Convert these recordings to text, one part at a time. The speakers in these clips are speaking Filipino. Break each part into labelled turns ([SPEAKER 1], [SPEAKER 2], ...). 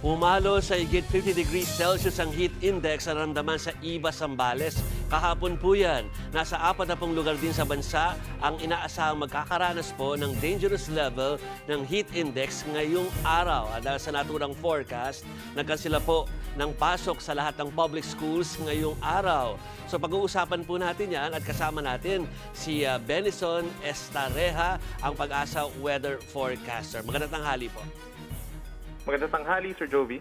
[SPEAKER 1] Pumalo sa higit 50 degrees Celsius ang heat index na ramdaman sa Iba, Sambales. Kahapon po yan. Nasa apat na pong lugar din sa bansa ang inaasahang magkakaranas po ng dangerous level ng heat index ngayong araw. At dahil sa naturang forecast, nagkansila po ng pasok sa lahat ng public schools ngayong araw. So pag-uusapan po natin yan at kasama natin si uh, Benison Estareja, ang pag-asa weather forecaster. Magandang tanghali po.
[SPEAKER 2] Magandang tanghali, Sir Jovi.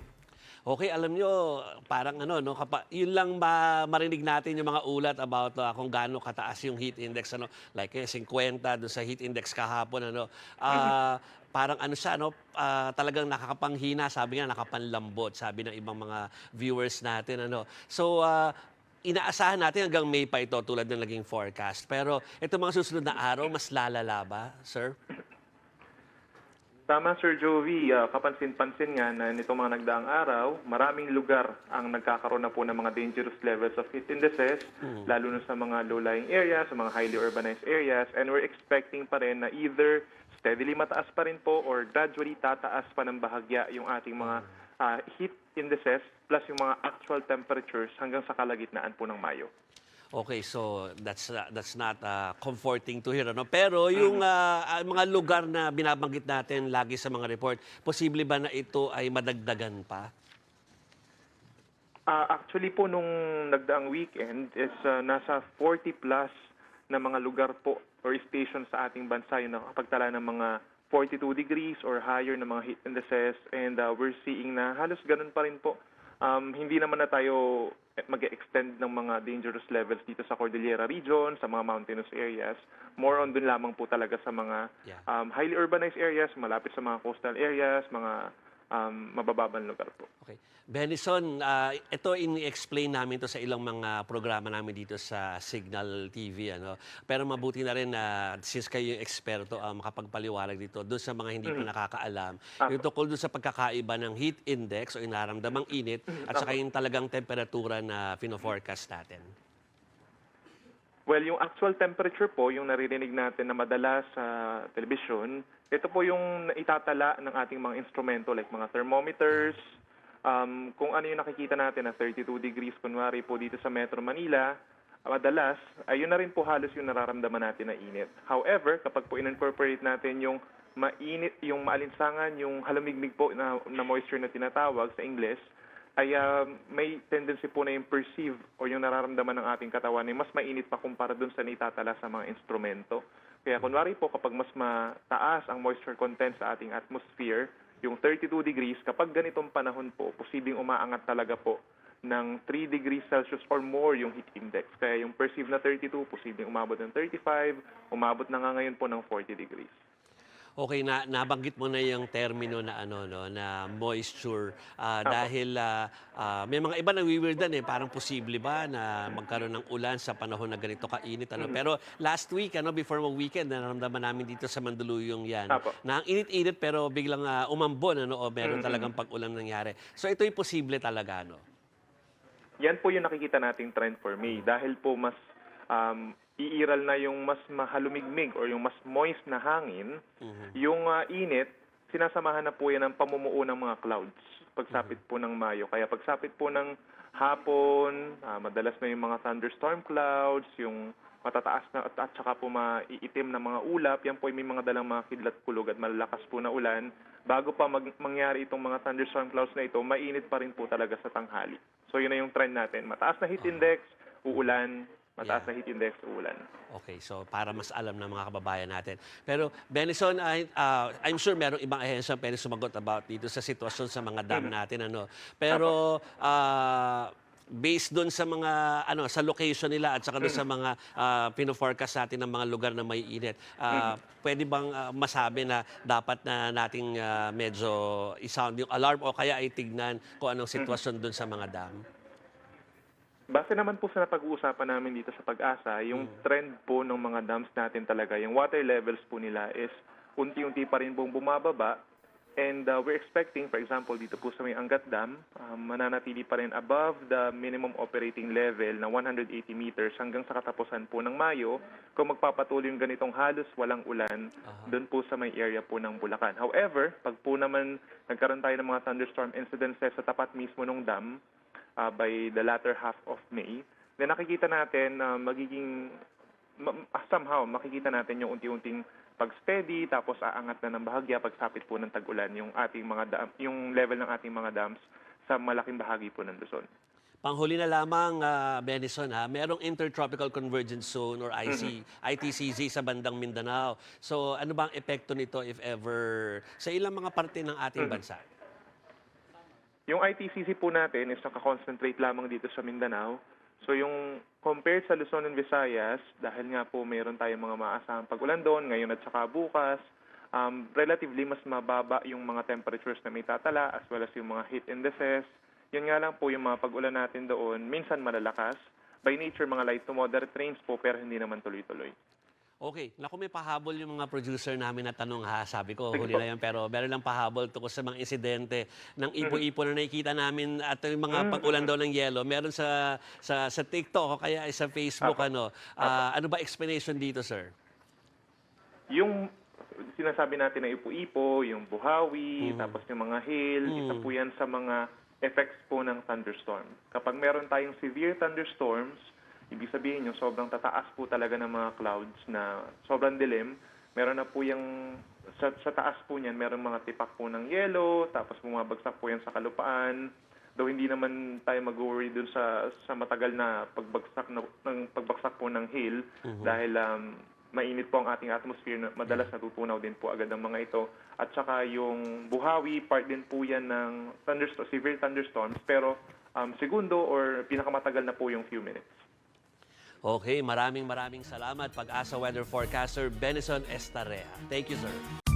[SPEAKER 1] Okay, alam nyo, parang ano, no, kapa, yun lang ma- marinig natin yung mga ulat about uh, kung gaano kataas yung heat index, ano, like eh, 50 doon sa heat index kahapon, ano, ah, parang ano siya, no, ah, talagang nakakapanghina, sabi nga, nakapanlambot, sabi ng ibang mga viewers natin, ano. So, ah, inaasahan natin hanggang May pa ito tulad ng naging forecast. Pero ito mga susunod na araw, mas lalala ba, sir?
[SPEAKER 2] Tama, Sir Jovi. Ah, kapansin-pansin nga na nitong mga nagdaang araw, maraming lugar ang nagkakaroon na po ng mga dangerous levels of heat indices, lalo na sa mga low-lying areas, sa mga highly urbanized areas, and we're expecting pa rin na either steadily mataas pa rin po or gradually tataas pa ng bahagya yung ating mga ah, heat indices plus yung mga actual temperatures hanggang sa kalagitnaan po ng Mayo.
[SPEAKER 1] Okay, so that's uh, that's not uh, comforting to hear ano. Pero yung uh, uh, mga lugar na binabanggit natin lagi sa mga report, posible ba na ito ay madagdagan pa?
[SPEAKER 2] Ah, actually po nung nagdaang weekend is ah, nasa 40 plus na mga lugar po or station sa ating bansa yung nakapagtala ng mga 42 degrees or higher na mga heat indices and ah, we're seeing na halos ganun pa rin po. Um, hindi naman na tayo mag-extend ng mga dangerous levels dito sa Cordillera region, sa mga mountainous areas. More on dun lamang po talaga sa mga
[SPEAKER 1] Yeah.
[SPEAKER 2] um, highly urbanized areas, malapit sa mga coastal areas, mga um, mabababang lugar po.
[SPEAKER 1] Okay. Benison, uh, ito in-explain namin to sa ilang mga programa namin dito sa Signal TV. Ano? Pero mabuti na rin na since kayo yung eksperto, uh, makapagpaliwanag dito doon sa mga hindi pa nakakaalam. Yung tungkol doon sa pagkakaiba ng heat index o inaramdamang init at saka yung talagang temperatura na pino-forecast natin.
[SPEAKER 2] Well, yung actual temperature po, yung naririnig natin na madalas sa television, ito po yung itatala ng ating mga instrumento like mga thermometers, um, kung ano yung nakikita natin na 32 degrees, kunwari po dito sa Metro Manila, madalas, ayun na rin po halos yung nararamdaman natin na init. However, kapag po in-incorporate natin yung mainit, yung maalinsangan, yung halamigmig po na, na moisture na tinatawag sa English, ay ah, may tendency po na yung perceive o yung nararamdaman ng ating katawan ay mas mainit pa kumpara dun sa naitatala sa mga instrumento. Kaya kunwari po kapag mas mataas ang moisture content sa ating atmosphere, yung 32 degrees, kapag ganitong panahon po, posibleng umaangat talaga po ng 3 degrees Celsius or more yung heat index. Kaya yung perceived na 32, posibleng umabot ng 35, umabot na nga ngayon po ng 40 degrees.
[SPEAKER 1] Okay, na nabanggit mo na yung termino na ano no na moisture. Ah, dahil ah, ah, may mga iba nawiwirdan eh. Parang posible ba na magkaroon ng ulan sa panahon na ganito kainit ano? Pero last week ano before mag weekend naramdaman namin dito sa Mandaluyong yan
[SPEAKER 2] Apo.
[SPEAKER 1] na ang init-init pero biglang ah, umambon ano o meron talagang pag-ulan nangyari. So ito'y posible talaga no.
[SPEAKER 2] Yan po yung nakikita nating trend for May. Dahil po mas um, iiral na yung mas mahalumigmig or yung mas moist na hangin, yung ah, init, sinasamahan na po yan ng pamumuo ng mga clouds pagsapit po ng Mayo. Kaya pagsapit po ng hapon, ah, madalas na yung mga thunderstorm clouds, yung matataas na at, at saka po maiitim na mga ulap, yan po ay may mga dalang mga kidlat kulog at malalakas po na ulan. Bago pa mag- mangyari itong mga thunderstorm clouds na ito, mainit pa rin po talaga sa tanghali. So yun na yung trend natin. Mataas na heat index, uulan. Mataas
[SPEAKER 1] Yeah.
[SPEAKER 2] na heat index, uulan.
[SPEAKER 1] Okay, so para mas alam ng mga kababayan natin. Pero Benison, I, ah, I'm sure merong ibang ahensya pwede sumagot about dito sa sitwasyon sa mga dam natin. ano. Pero ah, based doon sa mga ano sa location nila at saka doon sa mga ah, pino-forecast natin ng mga lugar na may init. ah, Pwede bang ah, masabi na dapat na nating ah, medyo i-sound yung alarm o kaya ay tignan kung anong sitwasyon doon sa mga dam?
[SPEAKER 2] Base naman po sa napag-uusapan namin dito sa pag-asa, yung trend po ng mga dams natin talaga, yung water levels po nila is unti-unti pa rin pong bumababa. And uh, we're expecting, for example, dito po sa may Angat Dam, um, mananatili pa rin above the minimum operating level na 180 meters hanggang sa katapusan po ng Mayo kung magpapatuloy yung ganitong halos walang ulan doon po sa may area po ng Bulacan. However, pag po naman nagkaroon tayo ng mga thunderstorm incidences sa tapat mismo ng dam uh, by the latter half of May, then nakikita natin na magiging ma- somehow makikita natin yung unti-unting pag-steady tapos aangat na ng bahagya pagsapit po ng tag-ulan yung ating mga dam, yung level ng ating mga dams sa malaking bahagi po ng Luzon.
[SPEAKER 1] Panghuli na lamang, ah, Benison, ha, merong Intertropical Convergence Zone or IC, ITCZ sa bandang Mindanao. So ano bang epekto nito if ever sa ilang mga parte ng ating bansa?
[SPEAKER 2] Yung ITCC po natin is nakakoncentrate lamang dito sa Mindanao. So yung compared sa Luzon and Visayas, dahil nga po mayroon tayong mga maasahang pag-ulan doon ngayon at saka bukas, um, relatively mas mababa yung mga temperatures na may tatala as well as yung mga heat indices. Yun nga lang po yung mga pag-ulan natin doon, minsan malalakas. By nature, mga light to moderate rains po pero hindi naman tuloy-tuloy.
[SPEAKER 1] Okay, naku may pahabol yung mga producer namin na tanong ha. Sabi ko, huli na yan. Pero meron lang pahabol tungkol sa mga insidente ng ipo-ipo na nakikita namin at yung mga
[SPEAKER 2] Mm.
[SPEAKER 1] pag-ulan daw ng yelo. Meron sa sa sa TikTok o kaya sa Facebook.
[SPEAKER 2] Apo.
[SPEAKER 1] ano Ah, Ano ba explanation dito, sir?
[SPEAKER 2] Yung sinasabi natin na ipo-ipo, yung buhawi,
[SPEAKER 1] Mm.
[SPEAKER 2] tapos yung mga hail, isa po yan sa mga effects po ng thunderstorm. Kapag meron tayong severe thunderstorms, ibig sabihin yung sobrang tataas po talaga ng mga clouds na sobrang dilim, meron na po yung sa, sa taas po niyan, meron mga tipak po ng yelo, tapos bumabagsak po yan sa kalupaan. Though hindi naman tayo mag-worry dun sa sa matagal na pagbagsak na, ng pagbagsak po ng hail dahil um, mainit po ang ating atmosphere madalas natutunaw din po agad ang mga ito. At saka yung buhawi, part din po yan ng thunderstorm, severe thunderstorms, pero um, segundo or pinakamatagal na po yung few minutes.
[SPEAKER 1] Okay, maraming maraming salamat. Pag-asa Weather Forecaster Benison Estarea. Thank you, sir.